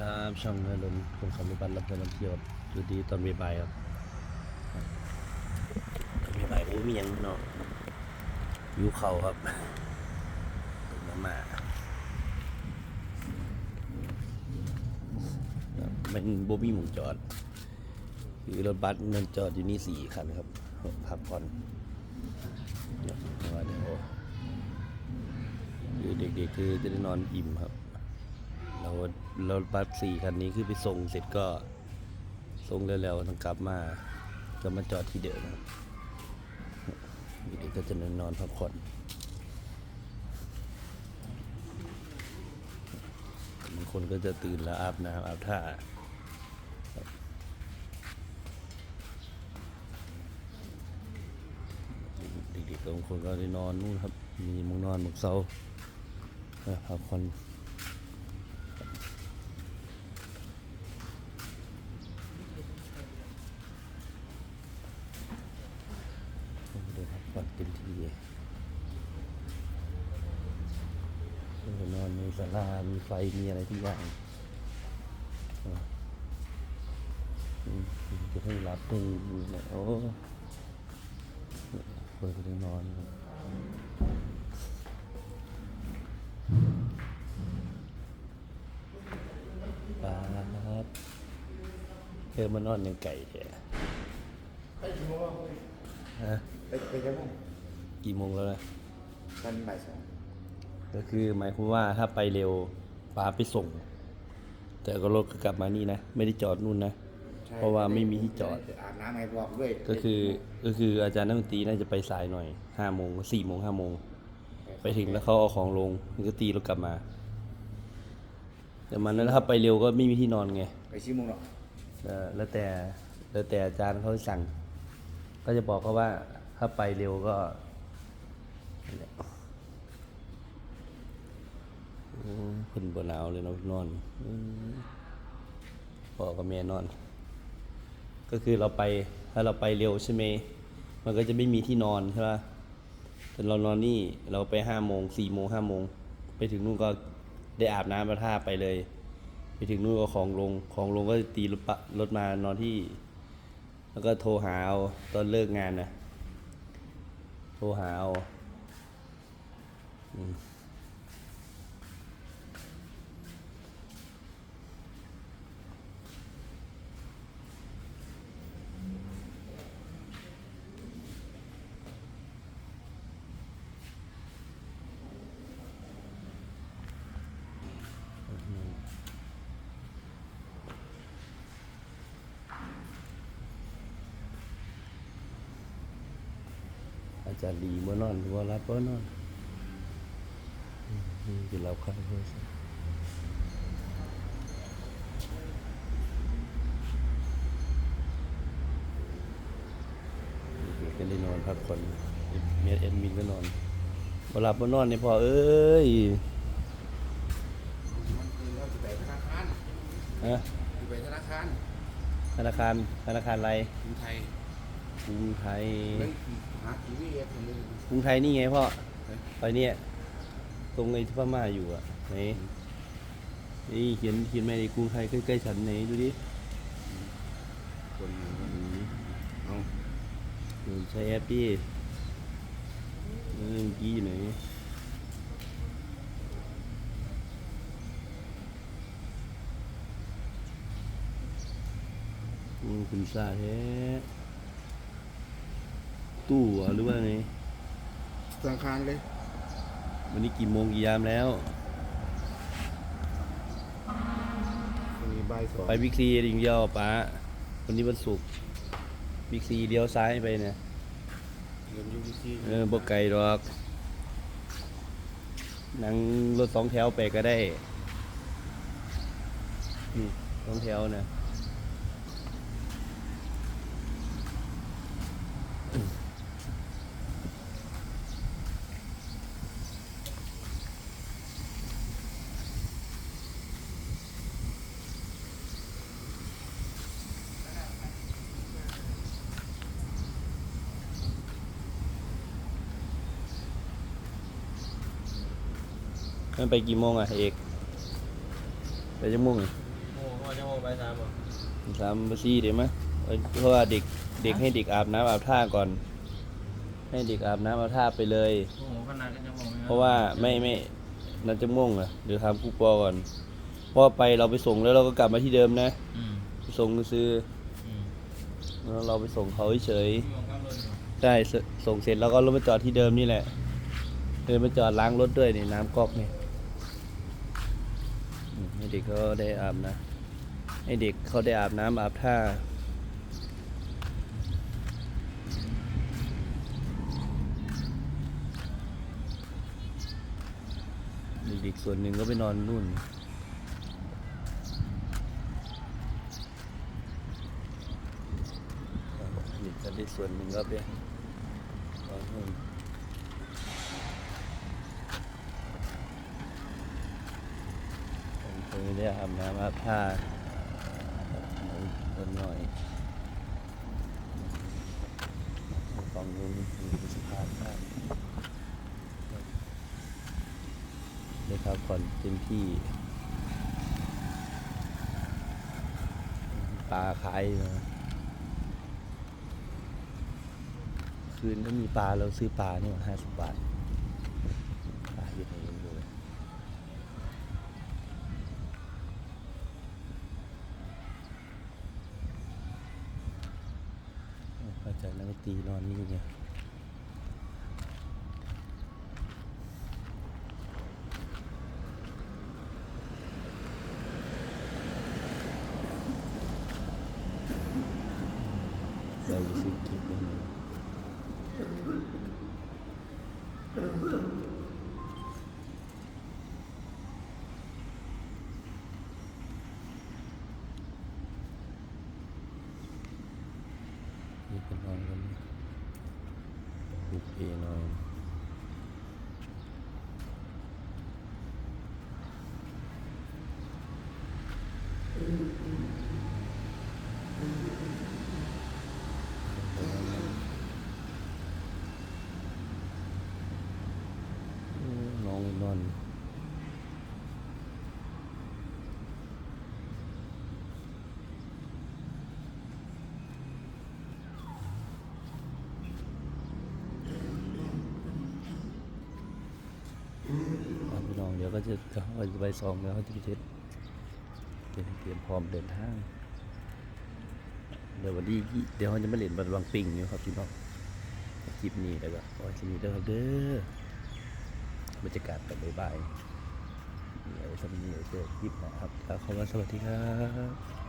ครับช่องเนินคนขับรถบัสรับเพื่อนรับเที่ยวอยู่ดีตอนบ่ายๆครับตอนบ่ายๆโอ้มีหยังเนาะอยู่เขาครับมามาเป็นโบบี้หมุงจอดคือรถบัสมันจอดอยู่นี่สี่คันครับพักผ่อนเดี๋ยวเดี๋ยวคือเด็กๆคือจะได้นอนอิ่มครับ เราเราบัสสี่คันนี้คือไปส่งเสร็จก็ส่งเร็วๆต้องกลับมาก็มาจอดที่เดิมเด็กๆก็จะนอนพักผ่อนบางคนก็จะตื่นแล้วอาบน้ำอาบท่าเด็กๆบางคนก็ได้นอนนู่นครับ มีมุงนอนมุงเสาพักผ่อน ดินนอนในศาลา มีไฟ มีอะไรทุกอย่างอะอืมจะให้รับตรงนี้โอ้เปิดไปได้นอนครับปาดเธอมานอนยังไก่แท้ไปกี่โมงวะฮะไปไปกันบ้างกี่โมงแล้วนะกันบ่ายสอง ก็คือหมายความว่าถ้าไปเร็วป้าไปส่ง แต่ก็รถก็กลับมานี่นะ ไม่ได้จอดนู่นนะ เพราะว่าไม่มีที่จอด อาบน้ำให้บอกด้วยก็คือก็คืออาจารย์นักดนตรีน่าจะไปสายหน่อยห้าโมงสี่โมงห้าโมงไปถึงแล้วเขาเอาของลงมันก็ตีรถกลับมา แต่มันนั้นถ้าไปเร็วก็ไม่มีที่นอนไงไปชี้โมงหรอกเอ่อแล้วแต่แล้วแต่อาจารย์เขาสั่ง ก็จะบอกเขาว่าถ้าไปเร็วก็นั่นแหละอืม เพิ่นบ่หนาวเลยเนาะนอนอพ่อกับแม่นอน ก็คือเราไปถ้าเราไปเร็วใช่ไหมมันก็จะไม่มีที่นอนใช่ป่ะแต่เรานอนนี่เราไปห้าโมงสี่โมงห้าโมงไปถึงนู่นก็ได้อาบน้ำมาท่าไปเลย ไปถึงนู่นก็ของลงของลงก็ตีรถปะรถมานอนที่ แล้วก็โทรหาเอาตอนเลิกงานนะโทรหาเอาอืมอา จารย์ดีเมื่อนอนเมื่อรับเมื่อนอนอืมอืมคือเราเข้าเพื่อสิเด็กๆก็ได้นอนพักผ่อนเมียเอ็นมินก็นอนเวลาเมื่อนอนเนี่ยพอเอ้ยมันคือเราจะไปธนาคารฮะจะไปธนาคาร ธนาคาร ธนาคารอะไรกรุงไทย กรุงไทยเรื่องหาทีวีเอฟทำได้กรุงไทยนี่ไงพ่อไปเนี่ยตรงไอ้ที่พม่าอยู่อะไหนนี่เขียนเขียนมาในกรุงไทยใกล้ๆฉันไหนดูดิคนอืมเอาอืมใช้แอปดิเออเมื่อกี้อยู่ไหนอืมคุณซาแท้ ตู้เหรอหรือว่าไงธนาคารเลย วันนี้กี่โมงกี่ยามแล้ว มีใบายสองไปบิ๊กซีดิ่งเดียวป้าวันนี้วันศุกร์บิ๊กซีเลี้ยวซ้ายไปเนี่ยเงินยูบีซีเออบ่ไกลหรอกนั่งรถสองแถวไปก็ได้นี่สองแถวนะ มันไปกี่โมงอะเอกไปจังโมงอะหไปสามบ่สามบสี่เดี๋ยวมั้ยเอ้ยเพราะว่าเด็กเด็กให้เด็กอาบน้ำอาบท่าก่อน ให้เด็กอาบน้ำอาบท่าไปเลย โอ้โหขนาดก็จะมองไม่เพราะว่าไม่ไม่น่าจะม่วงอะเดี๋ยวทำคู่ปอก่อนเพราะว่าไปเราไปส่งแล้วเราก็กลับมาที่เดิมนะอืมไปส่งซื้ออืมแล้วเราไปส่งเขาเฉยพี่มองข้ามรถอยู่ๆได้สส่งเสร็จแล้วก็รถมาจอดที่เดิมนี่แหละเดินมาจอดล้างรถด้วยนี่น้ำก๊อกนี่อืมให้ เด็กเขาได้อาบนะให้เด็กเขาได้อาบน้ำอาบท่าเด็กส่วนหนึ่งก็ไปนอนนู่นเด็กจะได้ส่วนหนึ่งก็ไปนอนนู่นผมเคย ได้อาบน้ำอาบผ้าหน่อยฟังดูมีสภาพมากได้พักผ่อนเต็มที่ปลาขายมาคืนถ้ามีปลาเราซื้อปลาเนี่ยห้าสิบบาทปลาอยู่ไหนรู จารย์นักตีนอนนี่ไงเราจะซื้อกินกันเลย นี่เป็นนอนกันบุกเพนอนอืมน้องนอน อะพี่น้องเดี๋ยวก็ จะเขาจะไปสองแล้วเขาจะไปเทสเตรียมเตรียมพร้อมเดินทาง เดี๋ยววันนี้เดี๋ยวเขาจะมาเล่นบันวังปิงอยู่ครับพี่น้องคลิปนี้แล้วก็ขอให้สนุกเด้อครับเด้อบรรยากาศแบบบ๊ายบเดี๋ยวจะมีเดี๋ยวเจอคลิปนะครับแล้วขอว่าสวัสดีครับ